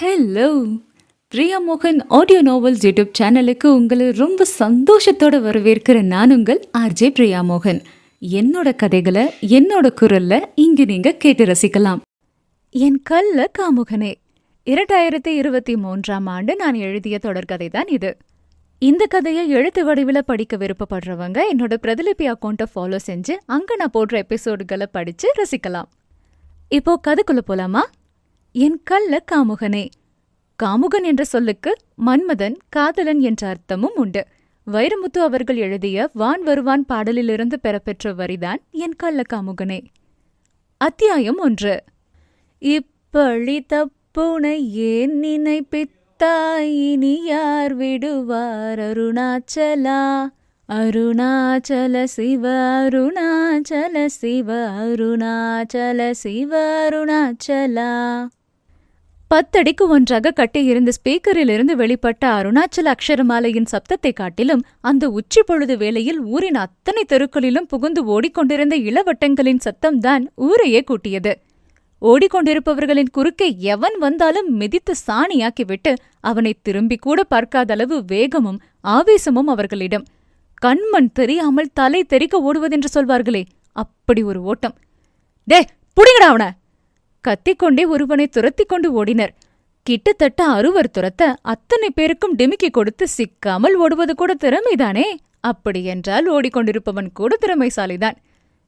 Hello Priya மோகன் audio novels YouTube சேனலுக்கு உங்களை ரொம்ப சந்தோஷத்தோட வரவேற்கிற நான் உங்கள் ஆர்ஜே பிரியா மோகன் என்னோட கதைகளை என்னோட குரல்ல இங்கு நீங்க கேட்டு ரசிக்கலாம். என் கல்ல காமுகனே இரண்டாயிரத்தி இருபத்தி மூன்றாம் ஆண்டு நான் எழுதிய தொடர்கதை தான் இது. இந்த கதையை எழுத்து வடிவில் படிக்க விருப்பப்படுறவங்க என்னோட பிரதிலிபி அக்கௌண்ட்டை ஃபாலோ செஞ்சு அங்க நான் போடுற எபிசோடுகளை படிச்சு ரசிக்கலாம். இப்போ கதைக்குள்ள போலாமா? என் கள்ள காமுகனே. காமுகன் என்ற சொல்லுக்கு மன்மதன் காதலன் என்ற அர்த்தமும் உண்டு. வைரமுத்து அவர்கள் எழுதிய வான் வருவான் பாடலிலிருந்து பெறப்பெற்ற வரிதான் என் கள்ள காமுகனே. அத்தியாயம் ஒன்று. இப்பழி தப்புனை ஏன் நினைப்பித்தாயினி யார் விடுவார் அருணாச்சலா? அருணாச்சல சிவ அருணாச்சல சிவ அருணாச்சல சிவ அருணாச்சலா. பத்தடிக்கு ஒன்றாக கட்டியிருந்த ஸ்பீக்கரிலிருந்து வெளிப்பட்ட அருணாச்சல அக்ஷரமாலையின் சப்தத்தை காட்டிலும் அந்த உச்சி பொழுது வேளையில் ஊரின் அத்தனை தெருக்களிலும் புகுந்து ஓடிக்கொண்டிருந்த இளவட்டங்களின் சத்தம்தான் ஊரையே கூட்டியது. ஓடிக்கொண்டிருப்பவர்களின் குறுக்கே எவன் வந்தாலும் மிதித்து சாணியாக்கிவிட்டு அவனை திரும்பி கூட பார்க்காத அளவு வேகமும் ஆவேசமும் அவர்களிடம். கண்மண் தெரியாமல் தலை தெறிக்க ஓடுவதென்று சொல்வார்களே அப்படி ஒரு ஓட்டம். டே புடிங்கடா அவன! கத்திக்கொண்டே ஒருவனை துரத்திக் கொண்டு ஓடினர். கிட்டத்தட்ட அறுவர் துரத்த அத்தனை பேருக்கும் டிமிக்கி கொடுத்து சிக்காமல் ஓடுவது கூட திறமைதானே? அப்படியென்றால் ஓடிக்கொண்டிருப்பவன் கூட திறமைசாலிதான்.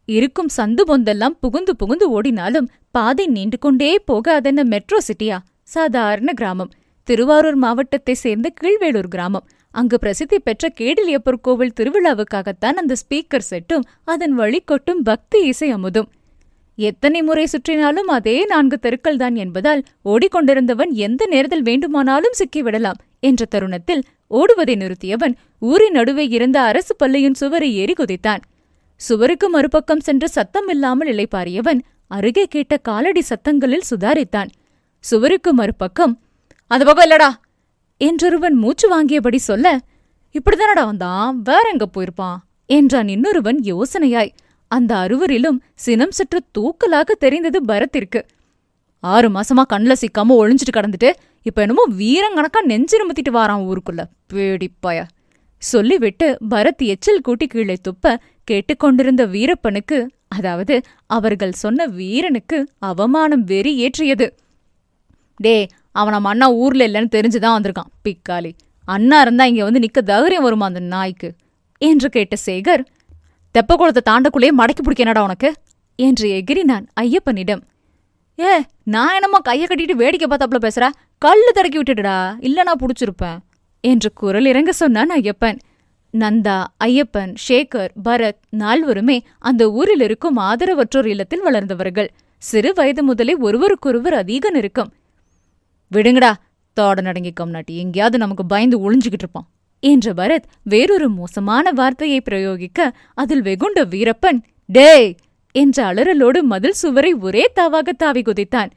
இருக்கும் சந்து பொந்தெல்லாம் புகுந்து புகுந்து ஓடினாலும் பாதை நீண்டு கொண்டே போகாதென்ன மெட்ரோ சிட்டியா? சாதாரண கிராமம். திருவாரூர் மாவட்டத்தை சேர்ந்த கீழ்வேளூர் கிராமம். அங்கு பிரசித்தி பெற்ற கேடிலியப்பர் கோவில் திருவிழாவுக்காகத்தான் அந்த ஸ்பீக்கர் செட்டும் அதன் வழி கொட்டும் பக்தி இசை அமுதும். எத்தனை முறை சுற்றினாலும் அதே நான்கு தெருக்கள் தான் என்பதால் ஓடிக்கொண்டிருந்தவன் எந்த நேரத்தில் வேண்டுமானாலும் சிக்கிவிடலாம் என்ற தருணத்தில் ஓடுவதை நிறுத்தியவன் ஊரின் நடுவே இருந்த அரசு பள்ளியின் சுவரை ஏறி குதித்தான். சுவருக்கு மறுபக்கம் சென்று சத்தமில்லாமல் இளைப்பாறியவன் அருகே கேட்ட காலடி சத்தங்களில் சுதாரித்தான். சுவருக்கு மறுபக்கம் அது பக்கம் இல்லடா என்றொருவன் மூச்சு வாங்கியபடி சொல்ல இப்படிதானடா வந்தான் வேற எங்க போயிருப்பான்? என்றான் இன்னொருவன் யோசனையாய். அந்த அறுவரிலும் சினம் சற்று தூக்கலாக தெரிந்தது பரத்திற்கு. ஆறு மாசமா கண்ணுல சிக்காம ஒளிஞ்சிட்டு கடந்துட்டு இப்ப என்னமோ வீரங்கணக்கா நெஞ்சிரும்பத்திட்டு வாரான் ஊருக்குள்ள பேடிப்பாய. சொல்லிவிட்டு பரத் எச்சில் கூட்டி கீழே துப்ப கேட்டுக்கொண்டிருந்த வீரப்பனுக்கு அதாவது அவர்கள் சொன்ன வீரனுக்கு அவமானம் வெறி ஏற்றியது. டே அவன் நம்ம அண்ணா ஊர்ல இல்லைன்னு தெரிஞ்சுதான் வந்திருக்கான். பிக்காலி அண்ணா இருந்தா இங்க வந்து நிக்க தைரியம் வருமா அந்த நாய்க்கு? என்று கேட்ட சேகர் தெப்ப குளத்தை தாண்டக்குள்ளேயே மடக்கி பிடிக்க என்னடா உனக்கு? என்று எகிரினான் ஐயப்பனிடம். ஏ நான் என்னமோ கைய கட்டிட்டு வேடிக்கை பார்த்தாப்புல பேசுற? கல்லு தடக்கி விட்டுடுடா. இல்ல நான் புடிச்சிருப்பேன். என்று குரல் இறங்க சொன்னான் ஐயப்பன். நந்தா ஐயப்பன் ஷேகர் பரத் நால்வருமே அந்த ஊரில் இருக்கும் ஆதரவற்றோர் இல்லத்தில் வளர்ந்தவர்கள். சிறு வயது முதலே ஒருவருக்கொருவர் அதிக நெருக்கம் விடுங்கடா தோட நடங்கி கம்னாட்டி எங்கேயாவது நமக்கு பயந்து ஒளிஞ்சுகிட்டு இருப்பான். என்ற பரத் வேறொரு மோசமான வார்த்தையை பிரயோகிக்க அதில் வெகுண்ட வீரப்பன் டேய்! என்ற அலறலோடு மதில் சுவரை ஒரே தாவாக தாவி குதித்தான்.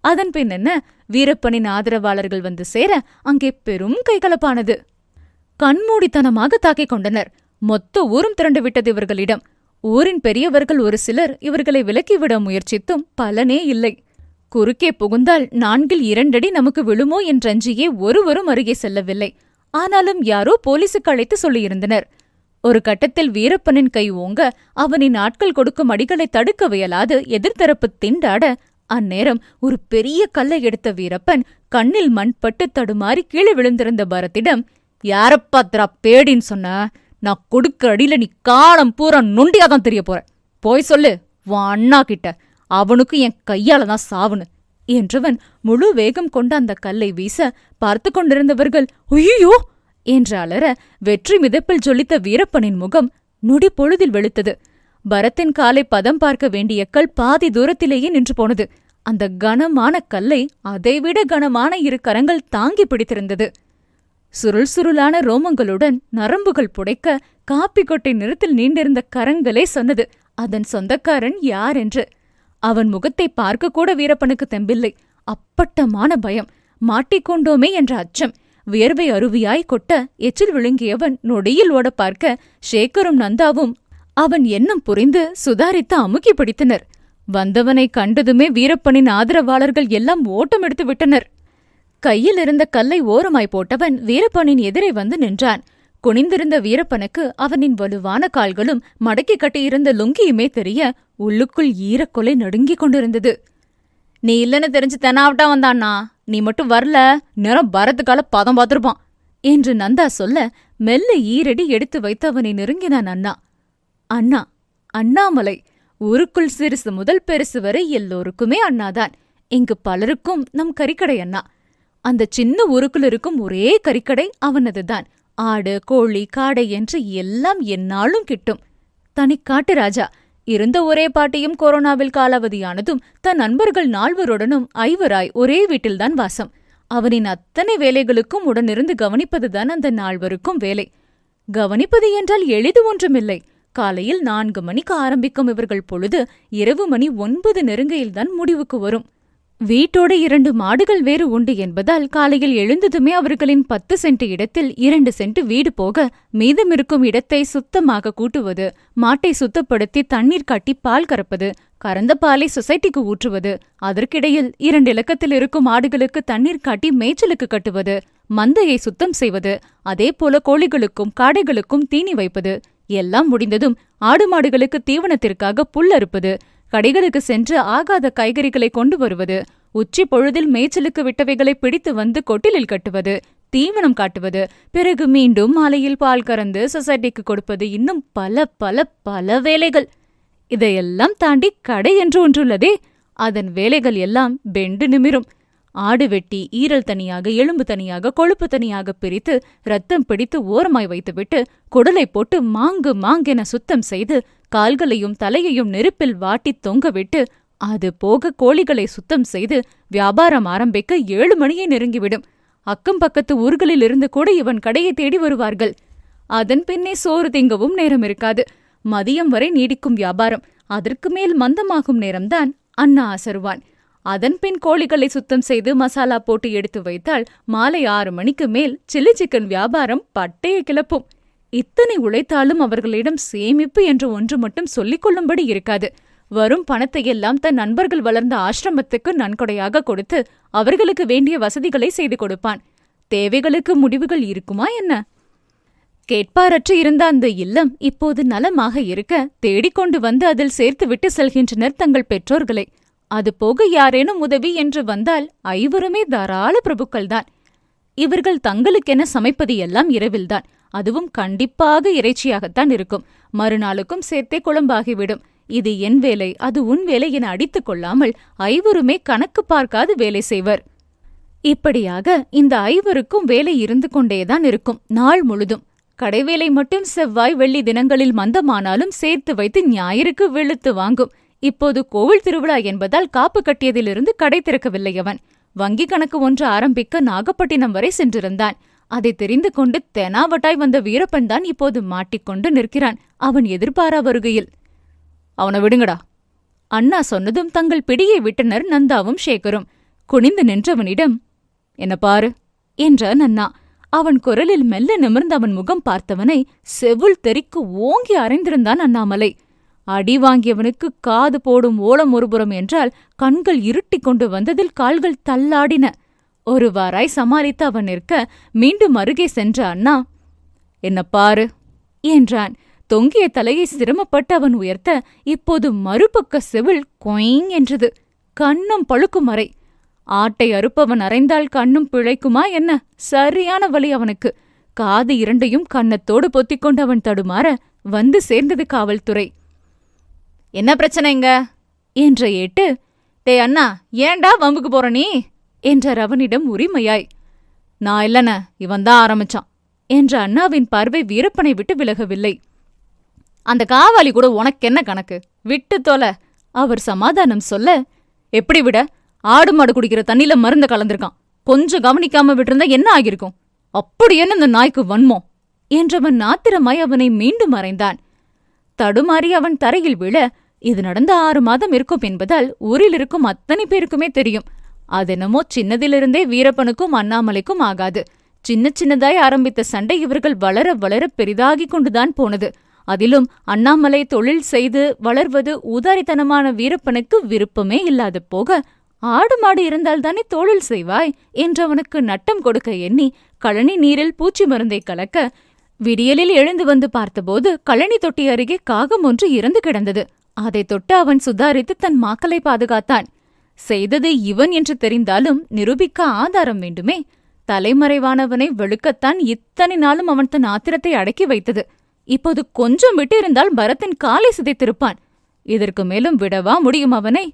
அதன் பின் என்ன வீரப்பனின் ஆதரவாளர்கள் வந்து சேர அங்கே பெரும் கைகலப்பானது. கண்மூடித்தனமாக தாக்கிக் கொண்டனர். மொத்த ஊரும் திரண்டு விட்டது இவர்களிடம். ஊரின் பெரியவர்கள் ஒரு சிலர் இவர்களை விலக்கிவிட முயற்சித்தும் பலனே இல்லை. குறுக்கே புகுந்தால் நான்கில் இரண்டடி நமக்கு விழுமோ என்றஞ்சியே ஒருவரும் அருகே செல்லவில்லை. ஆனாலும் யாரோ போலீசுக்கு அழைத்து சொல்லியிருந்தனர். ஒரு கட்டத்தில் வீரப்பனின் கை ஓங்க அவனின் ஆட்கள் கொடுக்கும் அடிகளை தடுக்க வியலாது எதிர்த்தரப்பு திண்டாட அந்நேரம் ஒரு பெரிய கல்லை எடுத்த வீரப்பன் கண்ணில் மண்பட்டு தடுமாறி கீழே விழுந்திருந்த பரத்திடம் யாரப்பாத்ரா பேடின்னு சொன்ன? நான் கொடுக்க அடியில நீ காலம் பூரா நொண்டியாதான் தெரிய போற. போய் சொல்லு உன் அண்ணா கிட்ட. அவனுக்கு என் கையால தான் சாவுன்னு. என்றவன் முழு வேகம் கொண்ட அந்த கல்லை வீச பார்த்து கொண்டிருந்தவர்கள் உய்யோ என்று அலற வெற்றி மிதப்பில் ஜொலித்த வீரப்பனின் முகம் நொடி பொழுதில் வெளுத்தது. பரத்தின் காலை பதம் பார்க்க வேண்டிய கல் பாதி தூரத்திலேயே நின்று போனது. அந்த கனமான கல்லை அதைவிட கனமான இரு கரங்கள் தாங்கி பிடித்திருந்தது. சுருள் சுருளான ரோமங்களுடன் நரம்புகள் புடைக்க காப்பி கொட்டை நிறத்தில் நீண்டிருந்த கரங்களே சொன்னது அதன் சொந்தக்காரன் யார்? என்று. அவன் முகத்தை பார்க்க கூட வீரப்பனுக்கு தெம்பில்லை. அப்பட்டமான பயம். மாட்டிக்கொண்டோமே என்ற அச்சம். வியர்வை அருவியாய் கொட்ட எச்சில் விழுங்கியவன் நொடியில் ஓட பார்க்க சேகரும் நந்தாவும் அவன் எண்ணம் புரிந்து சுதாரித்து அமுக்கி பிடித்தனர். வந்தவனை கண்டதுமே வீரப்பனின் ஆதரவாளர்கள் எல்லாம் ஓட்டம் எடுத்து விட்டனர். கையில் இருந்த கல்லை ஓரமாய் போட்டவன் வீரப்பனின் எதிரே வந்து நின்றான். குனிந்திருந்த வீரப்பனுக்கு அவனின் வலுவான கால்களும் மடக்கி கட்டியிருந்த லுங்கியுமே தெரிய உள்ளுக்குள் ஈரக்கொலை நடுங்கிக் கொண்டிருந்தது. நீ இல்லன்னு தெரிஞ்சு தெனாவட்டா வந்தான்னா? நீ மட்டும் வரல. நேரம் பரத்துக்கால பதம் பார்த்துருப்பான் என்று நந்தா சொல்ல மெல்ல ஈரடி எடுத்து வைத்து அவனை நெருங்கினான் அண்ணா அண்ணா அண்ணாமலை ஊருக்குள் சிறுசு முதல் பெருசு வரை எல்லோருக்குமே அண்ணாதான். இங்கு பலருக்கும் நம் கறிக்கடை அண்ணா. அந்த சின்ன ஊருக்குள் இருக்கும் ஒரே கறிக்கடை அவனதுதான். ஆடு கோழி காடை என்று எல்லாம் என்னாலும் கிட்டும். தனிக்காட்டு ராஜா இருந்த ஒரே பாட்டியும் கொரோனாவில் காலாவதியானதும் தன் நண்பர்கள் நால்வருடனும் ஐவராய் ஒரே வீட்டில்தான் வாசம். அவனின் அத்தனை வேலைகளுக்கும் உடனிருந்து கவனிப்பதுதான் அந்த நால்வருக்கும் வேலை. கவனிப்பது என்றால் எளிது ஒன்றுமில்லை. காலையில் நான்கு மணிக்கு ஆரம்பிக்கும் இவர்கள் பொழுது இரவு மணி ஒன்பது நெருங்கையில்தான் முடிவுக்கு வரும். வீட்டோடு இரண்டு மாடுகள் வேறு உண்டு என்பதால் காலையில் எழுந்ததுமே அவர்களின் பத்து சென்ட் இடத்தில் இரண்டு சென்ட் வீடு போக மீதமிருக்கும் இடத்தை சுத்தமாக கூட்டுவது மாட்டை சுத்தப்படுத்தி தண்ணீர் காட்டி பால் கறப்பது கறந்த பாலை சொசைட்டிக்கு ஊற்றுவது அதற்கிடையில் இரண்டு இலக்கத்தில் இருக்கும் ஆடுகளுக்கு தண்ணீர் காட்டி மேய்ச்சலுக்கு கட்டுவது மந்தையை சுத்தம் செய்வது அதே போல கோழிகளுக்கும் காடைகளுக்கும் தீனி வைப்பது எல்லாம் முடிந்ததும் ஆடு மாடுகளுக்கு தீவனத்திற்காக புல் அறுப்பது கடைகளுக்கு சென்று ஆகாத காய்கறிகளை கொண்டு வருவது உச்சி பொழுதில் மேய்ச்சலுக்கு விட்டவைகளை பிடித்து வந்து கொட்டிலில் கட்டுவது தீவனம் காட்டுவது பிறகு மீண்டும் மாலையில் பால் கறந்து சொசைட்டிக்கு கொடுப்பது இன்னும் பல பல பல வேலைகள். இதையெல்லாம் தாண்டி கடை என்று ஒன்றுள்ளதே அதன் வேலைகள் எல்லாம் பெண்டு நிமிரும். ஆடு வெட்டி ஈரல் தனியாக எலும்பு தனியாக கொழுப்பு தனியாக பிரித்து ரத்தம் பிடித்து ஓரமாய் வைத்துவிட்டு குடலை போட்டு மாங்கு மாங்கென சுத்தம் செய்து கால்களையும் தலையையும் நெருப்பில் வாட்டி தொங்கவிட்டு அது போக கோழிகளை சுத்தம் செய்து வியாபாரம் ஆரம்பிக்க ஏழு மணியை நெருங்கிவிடும். அக்கம் பக்கத்து ஊர்களிலிருந்து கூட இவன் கடையை தேடி வருவார்கள். அதன் பின்னே சோறு திங்கவும் நேரம் இருக்காது. மதியம் வரை நீடிக்கும் வியாபாரம். அதற்கு மேல் மந்தமாகும் நேரம்தான் அண்ணா அசருவான். அதன்பின் கோழிகளை சுத்தம் செய்து மசாலா போட்டு எடுத்து வைத்தால் மாலை ஆறு மணிக்கு மேல் சில்லி சிக்கன் வியாபாரம் பட்டையை கிளப்பும். இத்தனை உழைத்தாலும் அவர்களிடம் சேமிப்பு என்று ஒன்று மட்டும் சொல்லிக் கொள்ளும்படி இருக்காது. வரும் பணத்தையெல்லாம் தன் நண்பர்கள் வளர்ந்த ஆசிரமத்துக்கு நன்கொடையாக கொடுத்து அவர்களுக்கு வேண்டிய வசதிகளை செய்து கொடுப்பான். தேவைகளுக்கு முடிவுகள் இருக்குமா என்ன? கேட்பாரற்று இருந்த அந்த இல்லம் இப்போது நலமாக இருக்க தேடிக்கொண்டு வந்து அதில் சேர்த்துவிட்டு செல்கின்றனர் தங்கள் பெற்றோர்களை. அது போக யாரேனும் உதவி என்று வந்தால் ஐவருமே தாராள பிரபுக்கள்தான். இவர்கள் தங்களுக்கென சமைப்பது எல்லாம் இரவில்தான். அதுவும் கண்டிப்பாக இறைச்சியாகத்தான் இருக்கும். மறுநாளுக்கும் சேர்த்தே குழம்பாகிவிடும். இது என் வேலை அது உன் வேலை என அடித்துக் கொள்ளாமல் ஐவருமே கணக்கு பார்க்காது வேலை செய்வர். இப்படியாக இந்த ஐவருக்கும் வேலை இருந்து கொண்டேதான் இருக்கும் நாள் முழுதும். கடைவேலை மட்டும் செவ்வாய் வெள்ளி தினங்களில் மந்தமானாலும் சேர்த்து வைத்து ஞாயிறுக்கு வெளுத்து வாங்கும். இப்போது கோவில் திருவிழா என்பதால் காப்பு கட்டியதிலிருந்து கடை திறக்கவில்லை அவன். வங்கி கணக்கு ஒன்று ஆரம்பிக்க நாகப்பட்டினம் வரை சென்றிருந்தான். அதை தெரிந்து கொண்டு தெனாவட்டாய் வந்த வீரப்பன் தான் இப்போது மாட்டிக்கொண்டு நிற்கிறான். அவன் எதிர்பாரா வருகையில் அவனை விடுங்கடா. அண்ணா சொன்னதும் தங்கள் பிடியை விட்டனர் நந்தாவும் சேகரும். குனிந்து நின்றவனிடம் என்ன பாரு என்றான் அண்ணா. அவன் குரலில் மெல்ல நிமிர்ந்து அவன் முகம் பார்த்தவனை செவுள் தெறிக்கு ஓங்கி அறைந்திருந்தான் அண்ணாமலை. அடி வாங்கியவனுக்கு காது போடும் ஓலம் ஒருபுறம் என்றால் கண்கள் இருட்டிக் கொண்டு வந்ததில் கால்கள் தள்ளாடின. ஒருவாராய் சமாளித்து அவன் நிற்க மீண்டும் அருகே சென்ற அண்ணா என்ன பாரு என்றான். தொங்கிய தலையை சிரமப்பட்டு அவன் உயர்த்த இப்போது மறுபக்க செவில் கொயிங் என்றது. கண்ணும் பழுக்கும் அறை. ஆட்டை அறுப்பவன் அறைந்தால் கண்ணும் பிழைக்குமா என்ன? சரியான வழி அவனுக்கு. காது இரண்டையும் கன்னத்தோடு பொத்திக்கொண்டு அவன் தடுமாற வந்து சேர்ந்தது காவல்துறை. என்ன பிரச்சனைங்க என்ற ஏட்டு டே அண்ணா ஏன்டா வம்புக்கு போற நீ? என்ற ரவனிடம் உரிமையாய். நான் இல்லன இவன்தான் ஆரம்பிச்சான் என்ற அண்ணாவின் பார்வை வீரப்பனை விட்டு விலகவில்லை. அந்த காவாலி கூட உனக்கு என்ன கணக்கு? விட்டு தொலை அவர் சமாதானம் சொல்ல எப்படி விட ஆடு மாடு குடிக்கிற தண்ணில மருந்த கலந்திருக்கான். கொஞ்சம் கவனிக்காம விட்டிருந்தா என்ன ஆகியிருக்கும்? அப்படி என்ன இந்த நாய்க்கு வன்மோ என்றவன் நாத்திரமாய் அவனை மீண்டும் மறைந்தான். தடுமாறி அவன் தரையில் விழ இது நடந்த ஆறு மாதம் இருக்கும் என்பதால் ஊரில் இருக்கும் அத்தனை பேருக்குமே தெரியும். அதென்னமோ சின்னதிலிருந்தே வீரப்பனுக்கும் அண்ணாமலைக்கும் ஆகாது. சின்ன சின்னதாய் ஆரம்பித்த சண்டை இவர்கள் வளர வளர பெரிதாகிக் கொண்டுதான் போனது. அதிலும் அண்ணாமலை தொழில் செய்து வளர்வது ஊதாரித்தனமான வீரப்பனுக்கு விருப்பமே இல்லாது போக ஆடு மாடு இருந்தால்தானே தொழில் செய்வாய் செய்வாய் என்றவனுக்கு நட்டம் கொடுக்க எண்ணி கழனி நீரில் பூச்சி மருந்தை கலக்க விடியலில் எழுந்து வந்து பார்த்தபோது கழனி தொட்டி அருகே காகம் ஒன்று இறந்து கிடந்தது. அதை தொட்டு அவன் சுதாரித்து தன் மாக்களை பாதுகாத்தான். செய்தது இவன் என்று தெரிந்தாலும் நிரூபிக்க ஆதாரம் வேண்டுமே. தலைமறைவானவனை வெளுக்கத்தான் இத்தனை நாளும் அவன் தன் ஆத்திரத்தை அடக்கி வைத்தது. இப்போது கொஞ்சம் விட்டிருந்தால் பரத்தின் காலை சிதைத்திருப்பான். இதற்கு மேலும் விடவா முடியும் அவனை?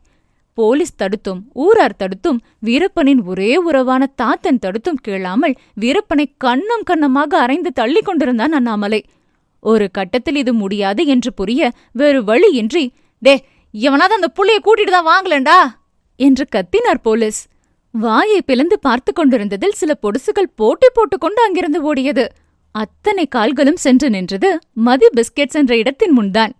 போலீஸ் தடுத்தும் ஊரார் தடுத்தும் வீரப்பனின் ஒரே உறவான தாத்தன் தடுத்தும் கேளாமல் வீரப்பனை கண்ணம் கண்ணமாக அரைந்து தள்ளிக் கொண்டிருந்தான் அண்ணாமலை. ஒரு கட்டத்தில் இது முடியாது என்று புரிய வேறு வழியின்றி டே எவனாவது அந்த புள்ளைய கூட்டிட்டு தான் வாங்கலண்டா? என்று கத்தினார் போலீஸ். வாயை பிளந்து பார்த்து கொண்டிருந்ததில் சில பொடுசுகள் போட்டி போட்டுக்கொண்டு அங்கிருந்து ஓடியது. அத்தனை கால்களும் சென்று நின்றது மதி பிஸ்கெட்ஸ் என்ற இடத்தின் முன்தான்.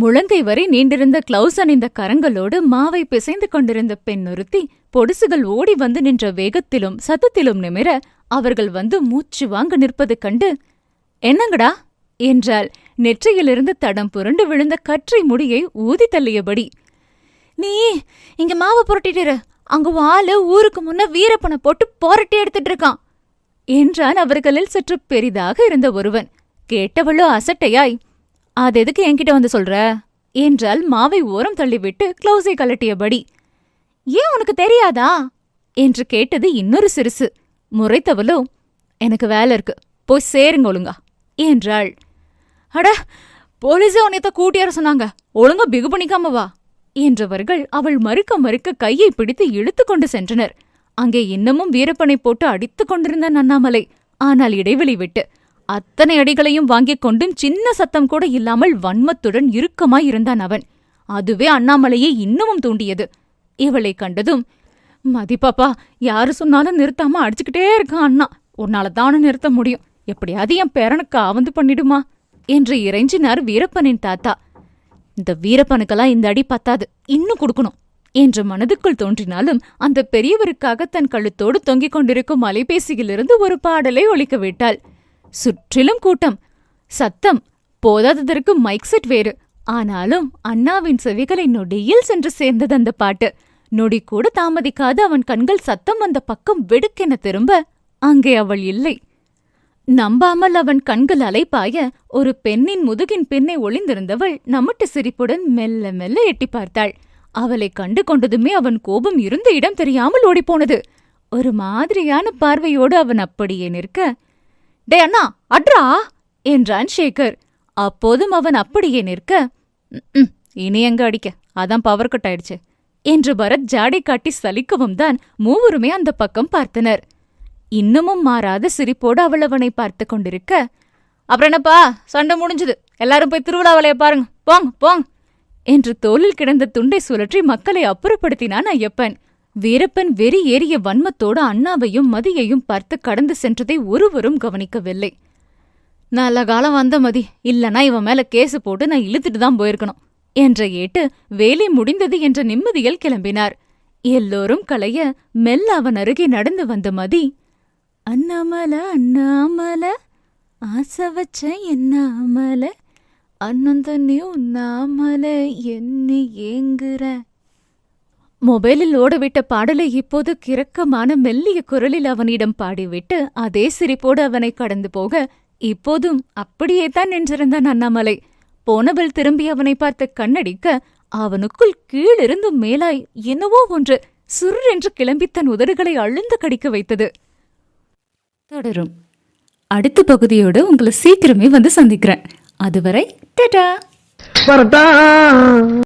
முழங்கை வரை நீண்டிருந்த கிளவுஸ் அணிந்த கரங்களோடு மாவை பிசைந்து கொண்டிருந்த பெண் ஒருத்தி பொடுசுகள் ஓடி வந்து நின்ற வேகத்திலும் சத்தத்திலும் நிமிர அவர்கள் வந்து மூச்சு வாங்க நிற்பது கண்டு என்னங்கடா? என்றாள். நெற்றியிலிருந்து தடம் புரண்டு விழுந்த கற்றை முடியை ஊதி தள்ளியபடி நீ இங்க மாவை புரட்டிட்டு அங்கு அங்க ஆளு ஊருக்கு முன்ன வீரப்பனை போட்டு புரட்டி எடுத்துட்டு இருக்கான். என்றான் அவர்களில் சற்று பெரிதாக இருந்த ஒருவன். கேட்டவளோ அசட்டையாய் அது எதுக்கு என்கிட்ட வந்து சொல்ற? என்றால் மாவை ஓரம் தள்ளிவிட்டு கிளவுஸை கலட்டியபடி ஏன் உனக்கு தெரியாதா? என்று கேட்டது இன்னொரு சிறுசு. முறைத்தவளோ எனக்கு வேலை இருக்கு. போய் சேருங்க ஒழுங்கா என்றாள். அட போலீஸே உன்னைத்த கூட்டியார சொன்னாங்க. ஒழுங்கா பிகு பண்ணிக்காம வா என்றவர்கள் அவள் மறுக்க மறுக்க கையை பிடித்து இழுத்து கொண்டு சென்றனர். அங்கே இன்னமும் வீரப்பனை போட்டு அடித்துக் கொண்டிருந்தான் அண்ணாமலை. ஆனால் இடைவெளி விட்டு அத்தனை அடிகளையும் வாங்கிக் கொண்டும் சின்ன சத்தம் கூட இல்லாமல் வன்மத்துடன் இறுக்கமாய் இருந்தான் அவன். அதுவே அண்ணாமலையை இன்னமும் தூண்டியது. இவளை கண்டதும் மதிப்பாப்பா யாரு சொன்னாலும் நிறுத்தாம அடிச்சுக்கிட்டே இருக்கான் அண்ணா. உன்னால தானே நிறுத்த முடியும். எப்படியாவது என் பேரனுக்கு ஆவந்து பண்ணிடுமா? என்று இறைஞ்சினார் வீரப்பனின் தாத்தா. இந்த வீரப்பனுக்கெல்லாம் இந்த அடி பத்தாது. இன்னும் கொடுக்கணும். என்று மனதுக்குள் தோன்றினாலும் அந்த பெரியவருக்காக தன் கழுத்தோடு தொங்கிக் கொண்டிருக்கும் அலைபேசியிலிருந்து ஒரு பாடலை ஒழிக்க விட்டாள். சுற்றிலும் கூட்டம். சத்தம். போதாததற்கு மைக் செட் வேறு. ஆனாலும் அண்ணாவின் செவிகளை நொடியில் சென்று சேர்ந்தது அந்த பாட்டு. நொடி கூட தாமதிக்காது அவன் கண்கள் சத்தம் வந்த பக்கம் வெடுக்கென திரும்ப அங்கே அவள் இல்லை. நம்பாமல் அவன் கண்கள் அலைப்பாய ஒரு பெண்ணின் முதுகின் பின்னே ஒளிந்திருந்தவள் நம்மட்டு சிரிப்புடன் மெல்ல மெல்ல எட்டி பார்த்தாள். அவளை கண்டு கொண்டதுமே அவன் கோபம் இருந்த இடம் தெரியாமல் ஓடிப்போனது. ஒரு மாதிரியான பார்வையோடு அவன் அப்படியே நிற்க டே அண்ணா அட்ரா? என்றான் சேகர். அப்போதும் அவன் அப்படியே நிற்க இனி எங்க அடிக்க? அதான் பவர் கட் ஆயிடுச்சு. என்று பரத் ஜாடை காட்டி சலிக்கவும் தான் மூவருமே அந்த பக்கம் பார்த்தனர். இன்னமும் மாறாத சிரிப்போடு அவள் அவனை பார்த்து கொண்டிருக்க அப்புறம் என்னப்பா? சண்டை முடிஞ்சது. எல்லாரும் போய் திருவிழா வேலைய பாருங்க. போங் போங் என்று தோளில் கிடந்த துண்டை சுழற்றி மக்களை அப்புறப்படுத்தினான் ஐயப்பன். வீரப்பன் வெறி ஏறிய வன்மத்தோடு அண்ணாவையும் மதியையும் பார்த்து கடந்து சென்றதை ஒருவரும் கவனிக்கவில்லை. நல்ல காலம் வந்த மதி இல்லனா இவன் மேல கேஸ் போட்டு நான் இழுத்துட்டு தான் போயிருக்கணும் என்ற ஏட்டு வேலை முடிந்தது என்ற நிம்மதியில் கிளம்பினார். எல்லோரும் களைய மெல்ல அவன் அருகே நடந்து வந்த மதி அண்ணாமல அண்ணாமல ஆசை வச்ச என்னாமல அண்ணன் தண்ணி உண்ணாமல என்ன ஏங்குற மொபைலில் ஓடவிட்ட பாடலை இப்போது கிறக்கமான மெல்லிய குரலில் அவனிடம் பாடிவிட்டு அதே சிரிப்போடு அவனை கடந்து போக இப்போதும் அப்படியே தான் நின்றிருந்தான் அண்ணாமலை. போனவள் திரும்பி அவனை பார்த்து கண்ணடிக்க அவனுக்குள் கீழிருந்து மேலாய் என்னவோ ஒன்று சுர்ரென்று கிளம்பி தன் உதடுகளை அழுந்த கடிக்க வைத்தது. தொடரும். அடுத்த பகுதியோடு உங்களை சீக்கிரமே வந்து சந்திக்கிறேன். அதுவரை டடா!